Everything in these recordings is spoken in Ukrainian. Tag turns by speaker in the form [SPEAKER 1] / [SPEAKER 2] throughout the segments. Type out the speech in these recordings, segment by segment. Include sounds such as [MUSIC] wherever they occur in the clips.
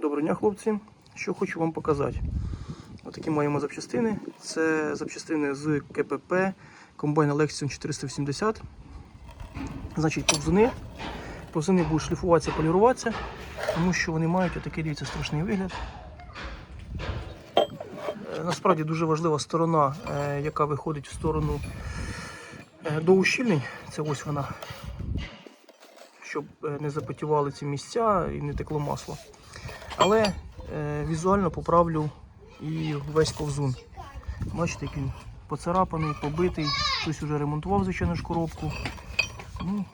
[SPEAKER 1] Доброго дня, хлопці. Що хочу вам показати. Отакі маємо запчастини. Це запчастини з КПП комбайн Lexion 480. Значить, повзуни. Повзуни будуть шліфуватися, поліруватися, тому що вони мають отакий дивіться, страшний вигляд. Е, Насправді дуже важлива сторона, е, яка виходить в сторону е, до ущільнень. Це ось вона. Щоб не запотівали ці місця і не текло масло. Але е, візуально поправлю і весь ковзун. Бачите, як він поцарапаний, побитий, хтось вже ремонтував, звичайно ж, коробку. Ну,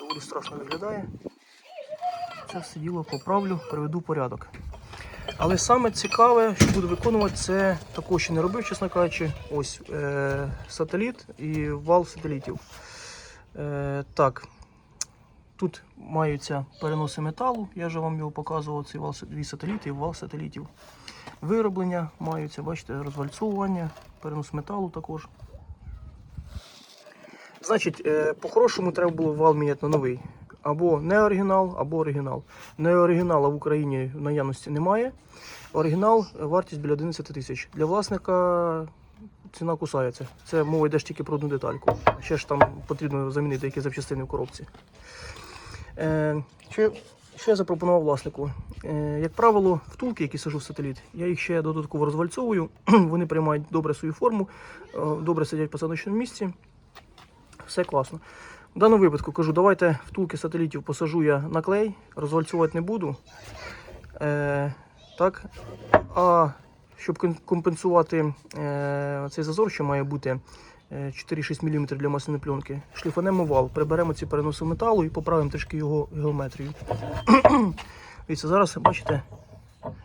[SPEAKER 1] доволі страшно виглядає. Це все діло поправлю, приведу порядок. Але саме цікаве, що буду виконувати, це також ще не робив, чесно кажучи. Ось е, сателіт і вал сателітів. Е, так, Тут маються переноси металу, я вже вам його показував, вал, дві сателіти вал сателітів. Вироблення маються, бачите, розвальцовування, перенос металу також. Значить, е, по-хорошому треба було вал міняти на новий. Або не оригінал, або оригінал. Не оригінала в Україні в наявності немає. Оригінал е, вартість біля 11 тисяч. Для власника ціна кусається. Це мова йде ж тільки про одну детальку. Ще ж там потрібно замінити деякі запчастини в коробці. Е, що, що я запропонував власнику? Е, як правило, втулки, які сажу в сателіт, я їх ще додатково розвальцовую. [CLEARS THROAT] Вони приймають добре свою форму, е, добре сидять в посадочному місці. Все класно. В даному випадку кажу, давайте втулки сателітів посажу я на клей, розвальцювати не буду. Е, так. А щоб компенсувати е, цей зазор, що має бути 4-6 мм для масляної пленки, шліфанемо вал, приберемо ці переноси металу і поправимо трішки його геометрію. [CLEARS THROAT] Дивіться, зараз бачите,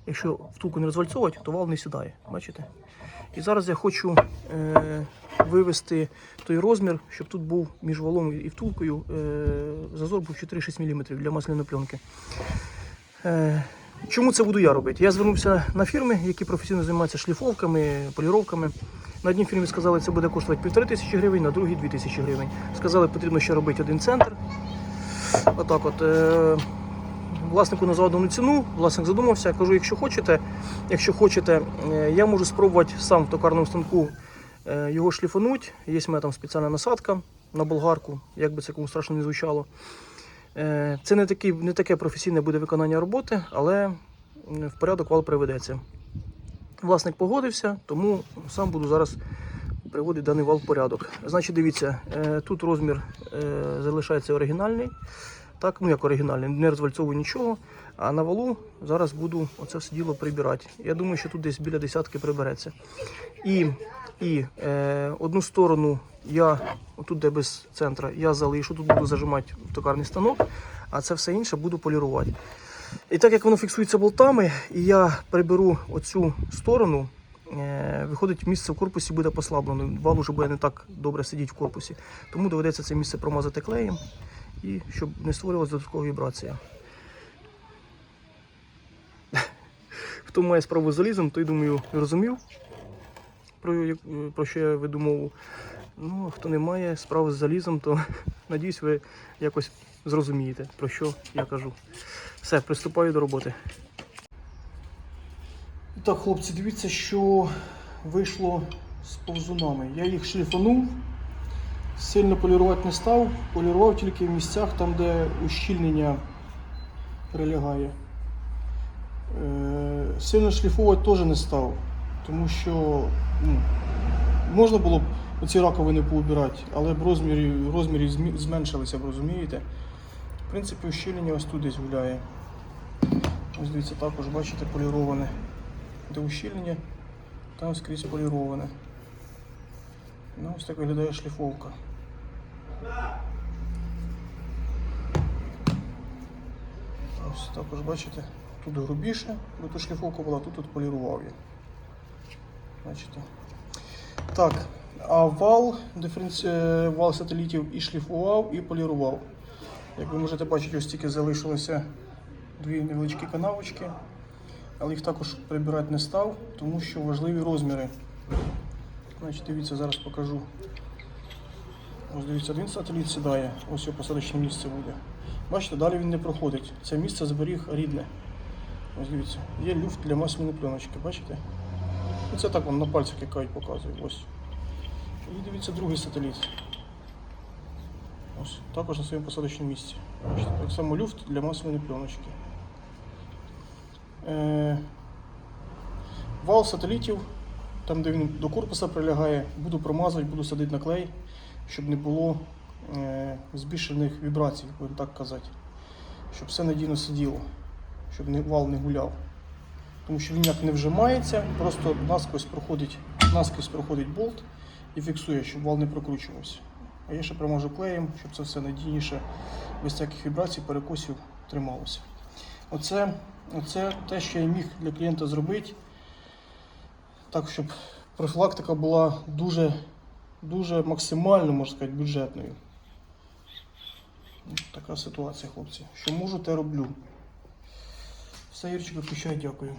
[SPEAKER 1] якщо втулку не розвальцовувати, то вал не сідає. Бачите? І зараз я хочу е, вивести той розмір, щоб тут був між валом і втулкою е, зазор був 4-6 мм для масляної пленки. Е, Чому це буду я робити? Я звернувся на фірми, які професійно займаються шліфовками, поліровками. На одній фірмі сказали, це буде коштувати півтори тисячі гривень, на другій дві тисячі гривень. Сказали, потрібно ще робити один центр. Отак от. Е, Власнику назвав дану ціну, власник задумався. Я кажу, якщо хочете, якщо хочете, е, я можу спробувати сам в токарному станку е, його шліфануть. Є в мене там спеціальна насадка на болгарку, як би це кому страшно не звучало. Це не, такий, не таке професійне буде виконання роботи, але в порядок вал приведеться. Власник погодився, тому сам буду зараз приводити даний вал в порядок. Значить, дивіться, е, тут розмір е, залишається оригінальний. Так, ну як оригінальний, не розвальцовую нічого. А на валу зараз буду оце все діло прибирати. Я думаю, що тут десь біля десятки прибереться. І, і е, одну сторону я, отут де без центра, я залишу, тут буду зажимати токарний станок, а це все інше буду полірувати. І так як воно фіксується болтами, і я приберу оцю сторону, е, виходить, місце в корпусі буде послаблено. Вал уже буде не так добре сидіти в корпусі. Тому доведеться це місце промазати клеєм, і щоб не створювалася додаткова вібрація. [LAUGHS] Хто має справу з залізом, той, думаю, розумів, про, про що я веду мову. Ну, а хто не має справи з залізом, то [LAUGHS] надіюсь, ви якось зрозумієте, про що я кажу. Все, приступаю до роботи. Так, хлопці, дивіться, що вийшло з повзунами. Я їх шліфанув, сильно полірувати не став, полірував тільки в місцях, там, де ущільнення прилягає. Е, Сильно шліфувати теж не став, тому що ну, можна було б оці раковини поубирати, але б розмірі, розмірі змі- зменшилися, розумієте? Принципі, ущільнення ось тут десь гуляє. Ось дивіться, також бачите, поліроване. Де ущільнення, там скрізь поліроване. Ну, ось так виглядає шліфовка. Ось також бачите, тут грубіше, бо тут шліфовка була, тут, тут полірував я. Бачите. Так, а вал, диференці... вал сателітів і шліфував, і полірував. Як ви можете бачити, ось тільки залишилося дві невеличкі канавочки, але їх також прибирати не став, тому що важливі розміри. Значить, дивіться, зараз покажу. Ось дивіться, один сателіт сідає, ось його посадочне місце буде. Бачите, далі він не проходить. Це місце зберіг рідне. Ось дивіться, є люфт для масляної пленочки, бачите? Це так вам на пальцях який показує. Ось. І дивіться другий сателіт. Ось, також на своєму посадочному місці. Бачите, так само люфт для масляної пленочки. Е, вал сателітів, там де він до корпуса прилягає, буду промазувати, буду садити на клей, щоб не було е, збільшених вібрацій, будемо так казати. Щоб все надійно сиділо, щоб не, вал не гуляв. Тому що він як не вжимається, просто насквозь проходить, насквозь проходить болт і фіксує, щоб вал не прокручувався. А я ще промажу клеєм, щоб це все надійніше, без всяких вібрацій, перекосів трималося. Оце, оце те, що я міг для клієнта зробити, так, щоб профілактика була дуже, дуже максимально, можна сказати, бюджетною. Така ситуація, хлопці. Що можу, те роблю. Все, Юрчик, виключай, дякую.